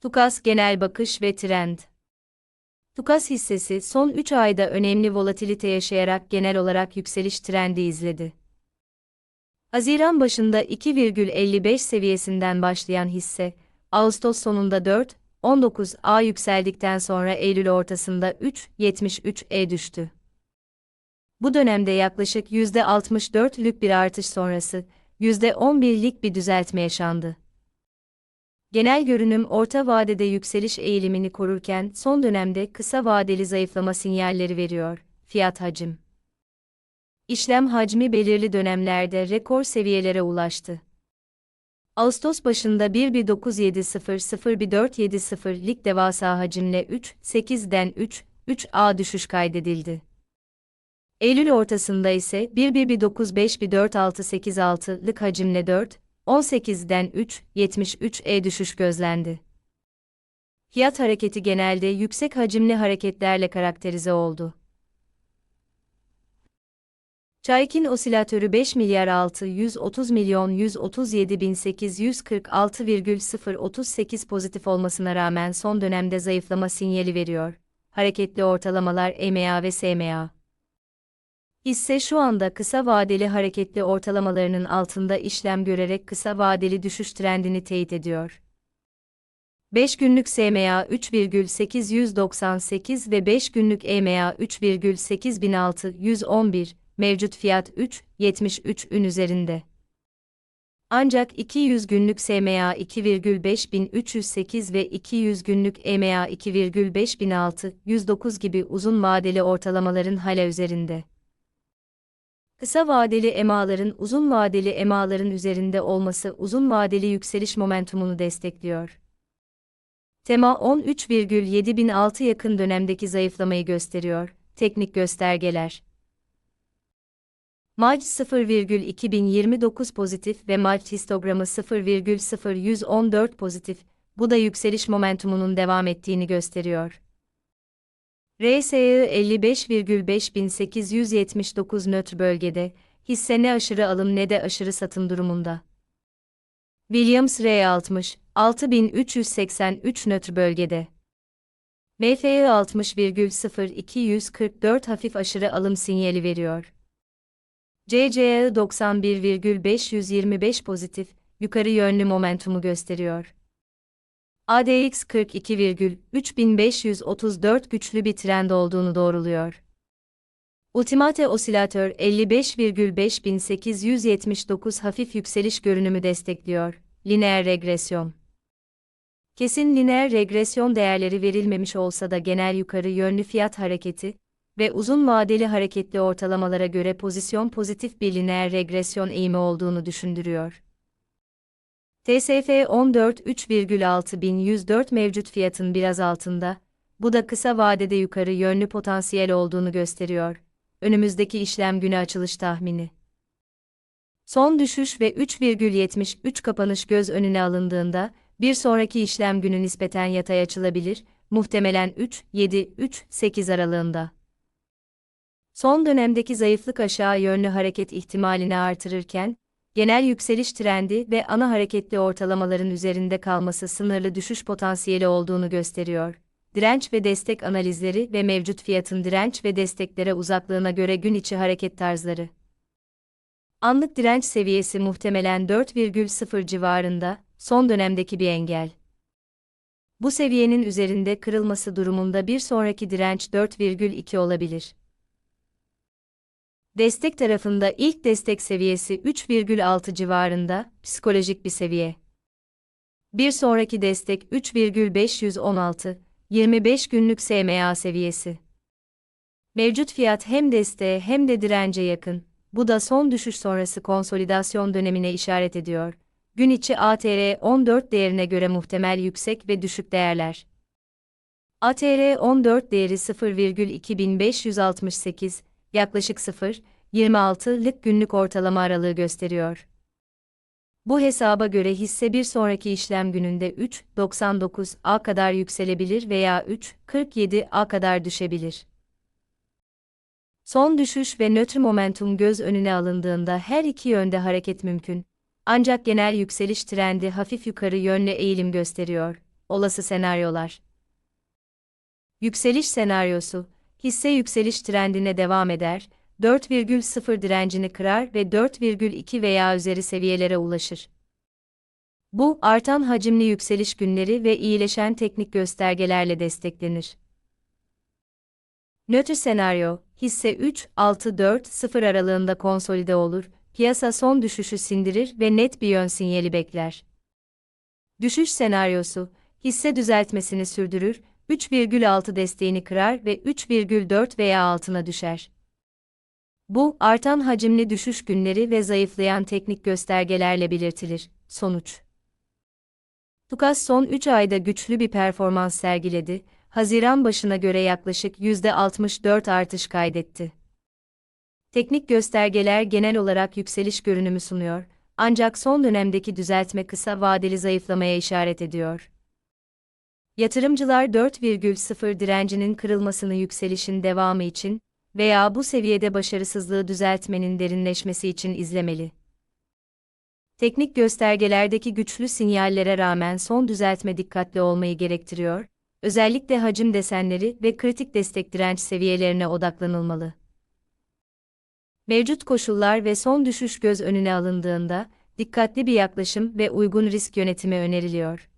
Tukas Genel Bakış ve Trend Tukas hissesi son 3 ayda önemli volatilite yaşayarak genel olarak yükseliş trendi izledi. Haziran başında 2,55 seviyesinden başlayan hisse, Ağustos sonunda 4, 19 A yükseldikten sonra Eylül ortasında 3.73'e düştü. Bu dönemde yaklaşık %64'lük bir artış sonrası, %11'lik bir düzeltme yaşandı. Genel görünüm orta vadede yükseliş eğilimini korurken son dönemde kısa vadeli zayıflama sinyalleri veriyor. Fiyat hacim İşlem hacmi belirli dönemlerde rekor seviyelere ulaştı. Ağustos başında 1.970-0.470 lik devasa hacimle 3.8'den 3.3A düşüş kaydedildi. Eylül ortasında ise 1.195-4.686 lık hacimle 4, 18'den 3.73'e düşüş gözlendi. Fiyat hareketi genelde yüksek hacimli hareketlerle karakterize oldu. Çaykin osilatörü 5 milyar 630 milyon 137 bin 846,038 pozitif olmasına rağmen son dönemde zayıflama sinyali veriyor. Hareketli ortalamalar EMA ve SMA. Hisse şu anda kısa vadeli hareketli ortalamalarının altında işlem görerek kısa vadeli düşüş trendini teyit ediyor. 5 günlük SMA 3,898 ve 5 günlük EMA 3,8611, mevcut fiyat 3,73 ün üzerinde. Ancak 200 günlük SMA 2,5308 ve 200 günlük EMA 2,5609 gibi uzun vadeli ortalamaların hala üzerinde. Kısa vadeli emaların uzun vadeli emaların üzerinde olması uzun vadeli yükseliş momentumunu destekliyor. Tema 13,7006 yakın dönemdeki zayıflamayı gösteriyor. Teknik göstergeler. Mac 0,2029 pozitif ve Mac histogramı 0,0114 pozitif, bu da yükseliş momentumunun devam ettiğini gösteriyor. RSI 55,5879 nötr bölgede, hisse ne aşırı alım ne de aşırı satım durumunda. Williams R60, 6383 nötr bölgede. MFI 60,0244 hafif aşırı alım sinyali veriyor. CCE 91,525 pozitif, yukarı yönlü momentumu gösteriyor. ADX 42,3534 güçlü bir trend olduğunu doğruluyor. Ultimate osilatör 55,5879 hafif yükseliş görünümü destekliyor. Lineer regresyon. Kesin lineer regresyon değerleri verilmemiş olsa da genel yukarı yönlü fiyat hareketi ve uzun vadeli hareketli ortalamalara göre pozisyon pozitif bir lineer regresyon eğimi olduğunu düşündürüyor. TSF 14 3,6104 mevcut fiyatın biraz altında, bu da kısa vadede yukarı yönlü potansiyel olduğunu gösteriyor. Önümüzdeki işlem günü açılış tahmini. Son düşüş ve 3,73 kapanış göz önüne alındığında, bir sonraki işlem günü nispeten yatay açılabilir, muhtemelen 3-7-3-8 aralığında. Son dönemdeki zayıflık aşağı yönlü hareket ihtimalini artırırken, genel yükseliş trendi ve ana hareketli ortalamaların üzerinde kalması sınırlı düşüş potansiyeli olduğunu gösteriyor. Direnç ve destek analizleri ve mevcut fiyatın direnç ve desteklere uzaklığına göre gün içi hareket tarzları. Anlık direnç seviyesi muhtemelen 4,0 civarında, son dönemdeki bir engel. Bu seviyenin üzerinde kırılması durumunda bir sonraki direnç 4,2 olabilir. Destek tarafında ilk destek seviyesi 3,6 civarında, psikolojik bir seviye. Bir sonraki destek 3,516, 25 günlük SMA seviyesi. Mevcut fiyat hem desteğe hem de dirence yakın. Bu da son düşüş sonrası konsolidasyon dönemine işaret ediyor. Gün içi ATR 14 değerine göre muhtemel yüksek ve düşük değerler. ATR 14 değeri 0,2568, yaklaşık 0,26'lık günlük ortalama aralığı gösteriyor. Bu hesaba göre hisse bir sonraki işlem gününde 3.99 A kadar yükselebilir veya 3.47 A kadar düşebilir. Son düşüş ve nötr momentum göz önüne alındığında her iki yönde hareket mümkün. Ancak genel yükseliş trendi hafif yukarı yönlü eğilim gösteriyor. olası senaryolar. Yükseliş senaryosu, hisse yükseliş trendine devam eder, 4,0 direncini kırar ve 4,2 veya üzeri seviyelere ulaşır. Bu, artan hacimli yükseliş günleri ve iyileşen teknik göstergelerle desteklenir. Nötr senaryo, hisse 3-6-4-0 aralığında konsolide olur, piyasa son düşüşü sindirir ve net bir yön sinyali bekler. Düşüş senaryosu, hisse düzeltmesini sürdürür, 3,6 desteğini kırar ve 3,4 veya altına düşer. Bu, artan hacimli düşüş günleri ve zayıflayan teknik göstergelerle belirtilir. Sonuç Tukas son 3 ayda güçlü bir performans sergiledi, Haziran başına göre yaklaşık %64 artış kaydetti. Teknik göstergeler genel olarak yükseliş görünümü sunuyor, ancak son dönemdeki düzeltme kısa vadeli zayıflamaya işaret ediyor. Yatırımcılar 4,0 direncinin kırılmasını yükselişin devamı için veya bu seviyede başarısızlığı düzeltmenin derinleşmesi için izlemeli. Teknik göstergelerdeki güçlü sinyallere rağmen son düzeltme dikkatli olmayı gerektiriyor, özellikle hacim desenleri ve kritik destek direnç seviyelerine odaklanılmalı. Mevcut koşullar ve son düşüş göz önüne alındığında, dikkatli bir yaklaşım ve uygun risk yönetimi öneriliyor.